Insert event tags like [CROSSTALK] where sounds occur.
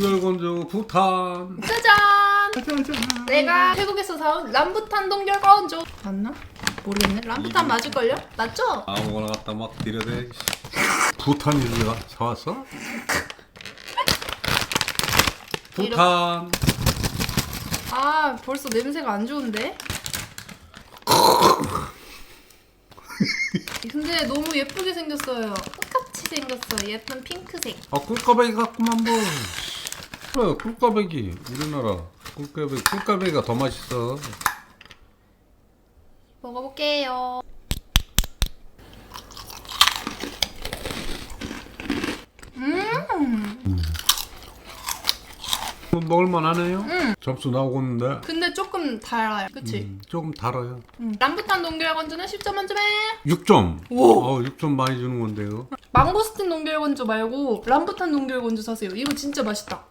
동결건조 부탄. 짜잔! 짜잔. 내가 태국에서 사온 람부탄 동결 건조 맞나? 모르겠네 람부탄 맞을걸요? 맞죠? 아무거나 갖다 막 들여대. 부탄이 네가 사왔어? 부탄. 아 벌써 냄새가 안 좋은데? [LAUGHS] 근데 너무 예쁘게 생겼어요 똑같이 생겼어 예쁜 핑크색 아 꿀까베기 같구만 뭐. 그래 꿀까베기 우리나라 꿀까베기 꿀까베기가 더 맛있어. 먹어볼게요 음 먹을만하네요. 음. 점수 나오고 있는데 근데 조금 달아요 그치? 음, 조금 달아요. 음. 람부탄 동결 건조는 10점 만점에 6점. 오. 어, 6점 많이 주는 건데요. 망고스틴 동결 건조 말고 람부탄 동결 건조 사세요 이거 진짜 맛있다